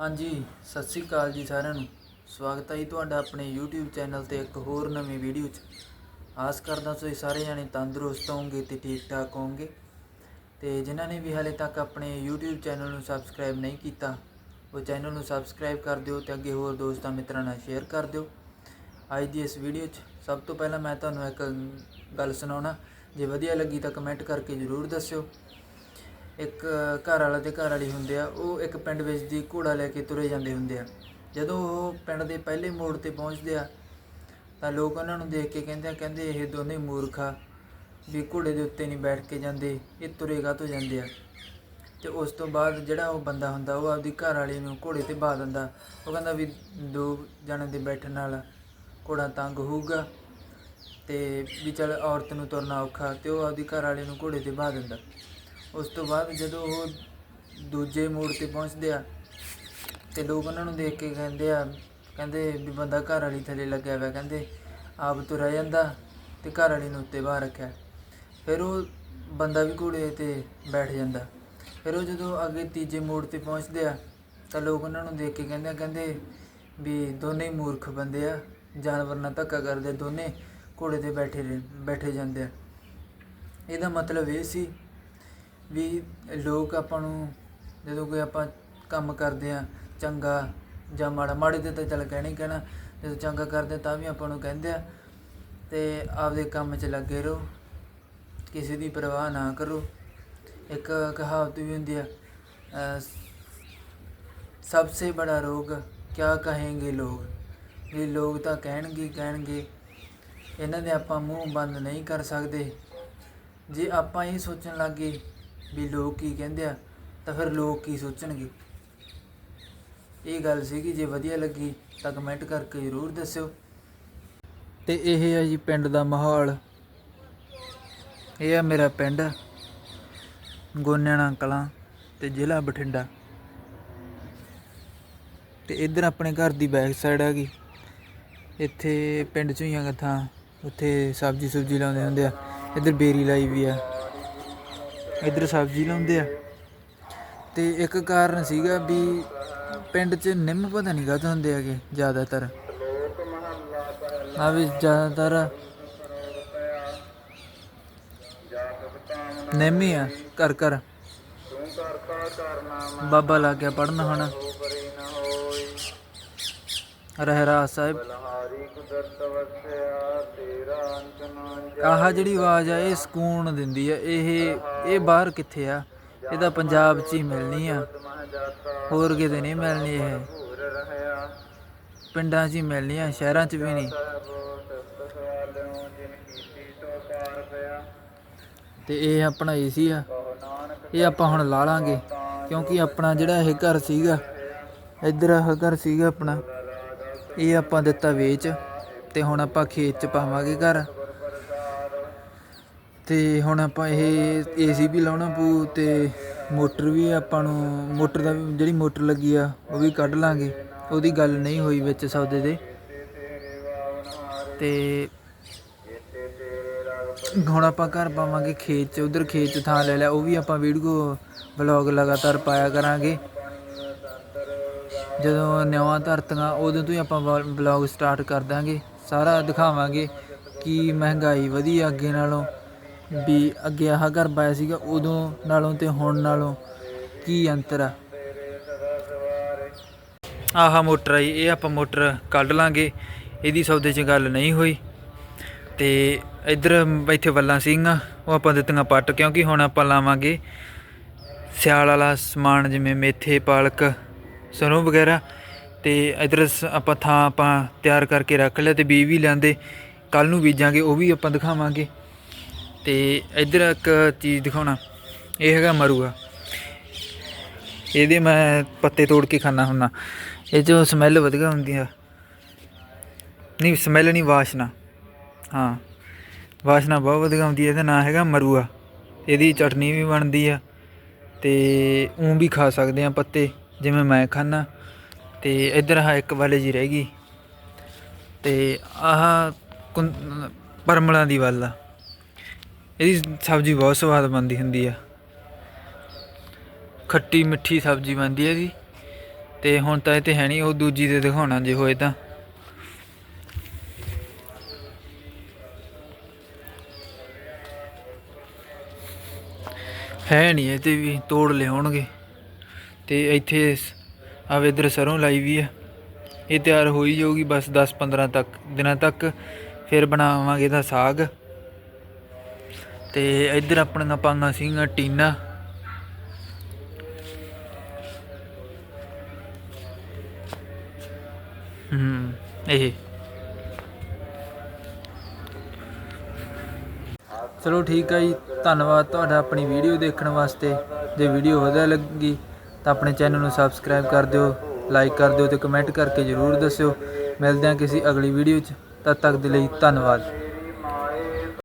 ਹਾਂਜੀ, ਸਤਿ ਸ੍ਰੀ ਅਕਾਲ ਜੀ ਸਾਰਿਆਂ ਨੂੰ। ਸਵਾਗਤ ਹੈ ਜੀ ਤੁਹਾਡਾ ਆਪਣੇ YouTube ਚੈਨਲ ਤੇ ਇੱਕ ਹੋਰ ਨਵੀਂ ਵੀਡੀਓ 'ਚ। ਆਸ ਕਰਦਾ ਤੁਸੀਂ ਸਾਰੇ ਜਾਣੇ ਤੰਦਰੁਸਤ ਹੋਵੋਗੇ ਤੇ ਠੀਕ ਠਾਕ ਹੋਵੋਗੇ। ਤੇ ਜਿਨ੍ਹਾਂ ਨੇ ਵੀ ਹਾਲੇ ਤੱਕ ਆਪਣੇ YouTube ਚੈਨਲ ਨੂੰ ਸਬਸਕ੍ਰਾਈਬ ਨਹੀਂ ਕੀਤਾ, ਉਹ ਚੈਨਲ ਨੂੰ ਸਬਸਕ੍ਰਾਈਬ ਕਰ ਦਿਓ ਤੇ ਅੱਗੇ ਹੋਰ ਦੋਸਤਾਂ ਮਿੱਤਰਾਂ ਨਾਲ ਸ਼ੇਅਰ ਕਰ ਦਿਓ। ਅੱਜ ਦੀ ਇਸ ਵੀਡੀਓ 'ਚ ਸਭ ਤੋਂ ਪਹਿਲਾਂ ਮੈਂ ਤੁਹਾਨੂੰ ਇੱਕ ਗੱਲ ਸੁਣਾਉਣਾ। ਜੇ ਵਧੀਆ ਲੱਗੀ ਤਾਂ ਕਮੈਂਟ ਕਰਕੇ ਜ਼ਰੂਰ ਦੱਸਿਓ। ਇੱਕ ਘਰ ਵਾਲਾ ਤੇ ਘਰ ਵਾਲੀ ਹੁੰਦੇ ਆ, ਉਹ ਇੱਕ ਪਿੰਡ ਵਿੱਚ ਦੀ ਘੋੜਾ ਲੈ ਕੇ ਤੁਰੇ ਜਾਂਦੇ ਹੁੰਦੇ ਆ। ਜਦੋਂ ਉਹ ਪਿੰਡ ਦੇ ਪਹਿਲੇ ਮੋੜ ਤੇ ਪਹੁੰਚਦੇ ਆ, ਤਾਂ ਲੋਕ ਉਹਨਾਂ ਨੂੰ ਦੇਖ ਕੇ ਕਹਿੰਦੇ ਆ, ਕਹਿੰਦੇ ਇਹ ਦੋਨੇ ਮੂਰਖ ਆ, ਵੀ ਘੋੜੇ ਦੇ ਉੱਤੇ ਨਹੀਂ ਬੈਠ ਕੇ ਜਾਂਦੇ, ਇਹ ਤੁਰੇਗਾ ਤੋਂ ਜਾਂਦੇ ਆ? ਤੇ ਉਸ ਤੋਂ ਬਾਅਦ ਜਿਹੜਾ ਉਹ ਬੰਦਾ ਹੁੰਦਾ, ਉਹ ਆਪਦੀ ਘਰ ਵਾਲੀ ਨੂੰ ਘੋੜੇ ਤੇ ਬਾਹ ਦਿੰਦਾ। ਉਹ ਕਹਿੰਦਾ ਵੀ ਦੋ ਜਣਾਂ ਦੇ ਬੈਠਣ ਨਾਲ ਘੋੜਾ ਤੰਗ ਹੋਊਗਾ ਤੇ ਵੀ ਚਲ ਔਰਤ ਨੂੰ ਤੁਰਨਾ ਔਖਾ, ਤੇ ਉਹ ਆਪਦੀ ਘਰ ਵਾਲੇ ਨੂੰ ਘੋੜੇ ਤੇ ਬਾਹ ਦਿੰਦਾ। ਉਸ ਤੋਂ ਬਾਅਦ ਜਦੋਂ ਉਹ ਦੂਜੇ ਮੋੜ ਤੇ ਪਹੁੰਚਦੇ ਆ ਤੇ ਲੋਕ ਉਹਨਾਂ ਨੂੰ ਦੇਖ ਕੇ ਕਹਿੰਦੇ ਆ, ਕਹਿੰਦੇ ਵੀ ਬੰਦਾ ਘਰ ਵਾਲੀ ਥੱਲੇ ਲੱਗਿਆ ਹੋਇਆ, ਕਹਿੰਦੇ ਆਪ ਤੁਰਿਆ ਜਾਂਦਾ ਤੇ ਘਰ ਵਾਲੀ ਨੂੰ ਉੱਤੇ ਬਾਹਰ ਰੱਖਿਆ। ਫਿਰ ਉਹ ਬੰਦਾ ਵੀ ਘੋੜੇ ਤੇ ਬੈਠ ਜਾਂਦਾ। ਫਿਰ ਉਹ ਜਦੋਂ ਅੱਗੇ ਤੀਜੇ ਮੋੜ ਤੇ ਪਹੁੰਚਦੇ ਆ, ਤਾਂ ਲੋਕ ਉਹਨਾਂ ਨੂੰ ਦੇਖ ਕੇ ਕਹਿੰਦੇ ਆ, ਕਹਿੰਦੇ ਵੀ ਦੋਨੇ ਮੂਰਖ ਬੰਦੇ ਆ, ਜਾਨਵਰ ਨਾਲ ਧੱਕਾ ਕਰਦੇ ਦੋਨੇ ਘੋੜੇ ਤੇ ਬੈਠੇ ਰਹਿ- ਬੈਠੇ ਜਾਂਦੇ ਆ। ਇਹਦਾ ਮਤਲਬ ਇਹ ਸੀ ਵੀ ਲੋਕ ਆਪਾਂ ਨੂੰ ਜਦੋਂ ਕੋਈ ਆਪਾਂ ਕੰਮ ਕਰਦੇ ਆ ਚੰਗਾ ਜਾਂ ਮਾੜਾ, ਮਾੜੇ ਤੇ ਤਾਂ ਚੱਲ ਕਹਿਣਾ ਹੀ ਕਹਿਣਾ, ਜਦੋਂ ਚੰਗਾ ਕਰਦੇ ਤਾਂ ਵੀ ਆਪਾਂ ਨੂੰ ਕਹਿੰਦੇ ਆ ਤੇ ਆਪਦੇ ਕੰਮ 'ਚ ਲੱਗੇ ਰਹੋ, ਕਿਸੇ ਦੀ ਪਰਵਾਹ ਨਾ ਕਰੋ। ਇੱਕ ਕਹਾਵਤ ਵੀ ਹੁੰਦੀ ਆ ਸਭ ਸੇ ਬੜਾ ਰੋਗ ਕਿਆ ਕਹੇਂਗੇ ਲੋਕ? ਵੀ ਲੋਕ ਤਾਂ ਕਹਿਣਗੇ ਹੀ ਕਹਿਣਗੇ, ਇਹਨਾਂ ਦੇ ਆਪਾਂ ਮੂੰਹ ਬੰਦ ਨਹੀਂ ਕਰ ਸਕਦੇ। ਜੇ ਆਪਾਂ ਇਹ ਸੋਚਣ ਲੱਗੇ ਵੀ ਲੋਕ ਕੀ ਕਹਿੰਦੇ ਆ, ਤਾਂ ਫਿਰ ਲੋਕ ਕੀ ਸੋਚਣਗੇ? ਇਹ ਗੱਲ ਸੀਗੀ, ਜੇ ਵਧੀਆ ਲੱਗੀ ਤਾਂ ਕਮੈਂਟ ਕਰਕੇ ਜ਼ਰੂਰ ਦੱਸਿਓ। ਤੇ ਇਹ ਹੈ ਜੀ ਪਿੰਡ ਦਾ ਮਾਹੌਲ। ਇਹ ਆ ਮੇਰਾ ਪਿੰਡ। ਗੋਨਿਆਣਾ ਕਲਾਂ ਤੇ ਜ਼ਿਲ੍ਹਾ ਬਠਿੰਡਾ। ਤੇ ਇੱਧਰ ਆਪਣੇ ਘਰ ਦੀ ਬੈਕ ਸਾਈਡ ਹੈਗੀ ਇੱਥੇ ਪਿੰਡ ਚੋਂ ਹੀ ਆ ਥਾਂ। ਉੱਥੇ ਸਬਜ਼ੀ ਸੁਬਜ਼ੀ ਲਾਉਂਦੇ ਹੁੰਦੇ ਆ। ਇੱਧਰ ਬੇਰੀ ਲਾਈ ਵੀ ਆ। ਇੱਧਰ ਸਬਜ਼ੀ ਲਾਉਂਦੇ ਆ। ਤੇ ਇੱਕ ਕਾਰਨ ਸੀਗਾ ਵੀ ਪਿੰਡ 'ਚ ਨਿੰਮ ਪਤਾ ਨਹੀਂ ਕਾਹਤੋਂ ਹੁੰਦੇ ਹੈਗੇ, ਜ਼ਿਆਦਾਤਰ। ਆ ਵੀ ਜ਼ਿਆਦਾਤਰ ਨਿੰਮ ਹੀ ਆ ਕਰ ਕਰ ਬਾਬਾ ਲੱਗ ਗਿਆ ਪੜਨ ਹੁਣ। ਰਹਿਰਾਸ ਸਾਹਿਬ। ਆਹ ਜਿਹੜੀ ਆਵਾਜ਼ ਆ, ਇਹ ਸਕੂਨ ਦਿੰਦੀ ਆ। ਇਹ ਇਹ ਬਾਹਰ ਕਿੱਥੇ ਆ? ਇਹ ਤਾਂ ਪੰਜਾਬ 'ਚ ਹੀ ਮਿਲਣੀ ਆ। ਹੋਰ ਕਿਤੇ ਨਹੀਂ ਮਿਲਣੀ ਇਹ। ਪਿੰਡਾਂ 'ਚ ਹੀ ਮਿਲਣੀ ਆ, ਸ਼ਹਿਰਾਂ 'ਚ ਵੀ ਨਹੀਂ। ਤੇ ਇਹ ਆਪਣਾ ਏਸੀ ਆ। ਇਹ ਆਪਾਂ ਹੁਣ ਲਾ ਲਾਂਗੇ, ਕਿਉਂਕਿ ਆਪਣਾ ਜਿਹੜਾ ਇਹ ਘਰ ਸੀਗਾ, ਇੱਧਰ ਆਹ ਘਰ ਸੀਗਾ ਆਪਣਾ। ਇਹ ਆਪਾਂ ਦਿੱਤਾ ਵੇਚ ਤੇ ਹੁਣ ਆਪਾਂ ਖੇਤ 'ਚ ਪਾਵਾਂਗੇ ਘਰ। ਤੇ ਹੁਣ ਆਪਾਂ ਇਹ ਏਸੀ ਵੀ ਲਾਉਣਾ ਪਊ ਤੇ ਮੋਟਰ ਵੀ ਆਪਾਂ ਨੂੰ, ਮੋਟਰ ਦਾ ਵੀ ਜਿਹੜੀ ਮੋਟਰ ਲੱਗੀ ਆ, ਉਹ ਵੀ ਕੱਢ ਲਾਂਗੇ। ਉਹਦੀ ਗੱਲ ਨਹੀਂ ਹੋਈ ਵਿੱਚ ਸੌਦੇ ਦੇ। ਤੇ ਹੁਣ ਆਪਾਂ ਘਰ ਪਾਵਾਂਗੇ ਖੇਤ 'ਚ, ਉਧਰ ਖੇਤ 'ਚ ਥਾਂ ਲੈ ਲਿਆ ਉਹ ਵੀ ਆਪਾਂ ਵੀਡੀਓ ਵਲੌਗ ਲਗਾਤਾਰ ਪਾਇਆ ਕਰਾਂਗੇ। ਜਦੋਂ ਨਵਾਂ ਧਰਤੀਆਂ, ਉਦੋਂ ਤੋਂ ਹੀ ਆਪਾਂ ਵਲੌਗ ਸਟਾਰਟ ਕਰ ਦਾਂਗੇ। ਸਾਰਾ ਦਿਖਾਵਾਂਗੇ ਕਿ ਮਹਿੰਗਾਈ ਵਧੀ ਆ ਅੱਗੇ ਨਾਲੋਂ, ਵੀ ਅੱਗੇ ਆਹ ਘਰ ਪਾਇਆ ਸੀਗਾ, ਉਦੋਂ ਨਾਲੋਂ ਤੇ ਹੁਣ ਨਾਲੋਂ ਕੀ ਅੰਤਰ ਆ। ਆਹ ਮੋਟਰ ਆ ਜੀ, ਇਹ ਆਪਾਂ ਮੋਟਰ ਕੱਢ ਲਾਂਗੇ। ਇਹਦੀ ਸੌਦੇ 'ਚ ਗੱਲ ਨਹੀਂ ਹੋਈ। ਤੇ ਇੱਧਰ ਇੱਥੇ ਵੱਲਾਂ ਸਿੰਘਾਂ ਉਹ ਆਪਾਂ ਦਿੱਤੀਆਂ ਪੱਟ, ਕਿਉਂਕਿ ਹੁਣ ਆਪਾਂ ਲਾਵਾਂਗੇ ਸਿਆਲ ਵਾਲਾ ਸਮਾਨ, ਜਿਵੇਂ ਮੇਥੇ, ਪਾਲਕ ਸਰੋਂ ਵਗੈਰਾ ਤੇ ਇਧਰ ਆਪਾਂ ਥਾਂ ਆਪਾਂ ਤਿਆਰ ਕਰਕੇ ਰੱਖ ਲਿਆ ਤੇ ਬੀਜ ਵੀ ਲੈਂਦੇ ਕੱਲ ਨੂੰ ਬੀਜਾਂਗੇ, ਉਹ ਵੀ ਆਪਾਂ ਦਿਖਾਵਾਂਗੇ। ਤੇ ਇਧਰ ਇੱਕ ਚੀਜ਼ ਦਿਖਾਉਣਾ, ਇਹ ਹੈਗਾ ਮਰੂਆ। ਇਹਦੇ ਮੈਂ ਪੱਤੇ ਤੋੜ ਕੇ ਖਾਣਾ ਹੁੰਨਾ। ਇਹ ਜੋ ਸਮੈਲ ਵਧੀਆ ਹੁੰਦੀ ਆ। ਨਹੀਂ, ਸਮੈਲ ਨਹੀਂ, ਵਾਸ਼ਨਾ। ਹਾਂ, ਵਾਸ਼ਨਾ ਬਹੁਤ ਵਧੀਆ ਆਉਂਦੀ ਹੈ ਇਹਦਾ ਨਾਂ ਹੈਗਾ ਮਰੂਆ। ਇਹਦੀ ਚਟਨੀ ਵੀ ਬਣਦੀ ਆ ਤੇ ਉਂ ਵੀ ਖਾ ਸਕਦੇ ਆ ਪੱਤੇ। ਜਿਵੇਂ ਮੈਂ ਖਾਣਾ ਤੇ ਇੱਧਰ ਆਹ ਇੱਕ ਵਾਲੇ ਜੀ ਰਹਿ ਗਈ। ਤੇ ਆਹ ਕੁੰ- ਪਰਮਲਾਂ ਦੀ ਵੱਲ ਆ। ਇਹਦੀ ਸਬਜ਼ੀ ਬਹੁਤ ਸਵਾਦ ਬਣਦੀ ਹੁੰਦੀ ਆ। ਖੱਟੀ ਮਿੱਠੀ ਸਬਜ਼ੀ ਬਣਦੀ ਹੈ ਇਹਦੀ ਤੇ ਹੁਣ ਤਾਂ ਇਹ ਤੇ ਹੈ ਨਹੀਂ ਉਹ ਦੂਜੀ ਤੇ ਦਿਖਾਉਣਾ ਜੇ ਹੋਏ ਤਾਂ। ਹੈ ਨਹੀਂ ਇਹ ਤੇ ਵੀ ਤੋੜ ਲਿਆਉਣਗੇ। ਤੇ ਇੱਥੇ ਆਵੇ ਇਧਰ ਸਰੋਂ ਲਾਈ ਵੀ ਆ। ਇਹ ਤਿਆਰ ਹੋਈ ਜਾਊਗੀ ਬਸ 10 15 ਤੱਕ, ਦਿਨਾਂ ਤੱਕ। ਫਿਰ ਬਣਾਵਾਂਗੇ ਇਹਦਾ ਸਾਗ। ਤੇ ਇੱਧਰ ਆਪਣਾ ਪਾਈਆਂ ਸੀਗਾ ਟੀਨਾ। ਹੂੰ, ਇਹ। ਚਲੋ ਠੀਕ ਹੈ ਜੀ, ਧੰਨਵਾਦ ਤੁਹਾਡਾ ਆਪਣੀ ਵੀਡੀਓ ਦੇਖਣ ਵਾਸਤੇ। ਜੇ ਵੀਡੀਓ ਵਧੀਆ ਲੱਗੀ ਤਾਂ ਆਪਣੇ ਚੈਨਲ ਨੂੰ ਸਬਸਕ੍ਰਾਈਬ ਕਰ ਦਿਓ ਲਾਈਕ ਕਰ ਦਿਓ ਤੇ ਕਮੈਂਟ ਕਰਕੇ ਜਰੂਰ ਦੱਸਿਓ। ਮਿਲਦੇ ਹਾਂ ਕਿਸੇ ਅਗਲੀ ਵੀਡੀਓ 'ਚ। ਤਦ ਤੱਕ ਦੇ ਲਈ ਧੰਨਵਾਦ।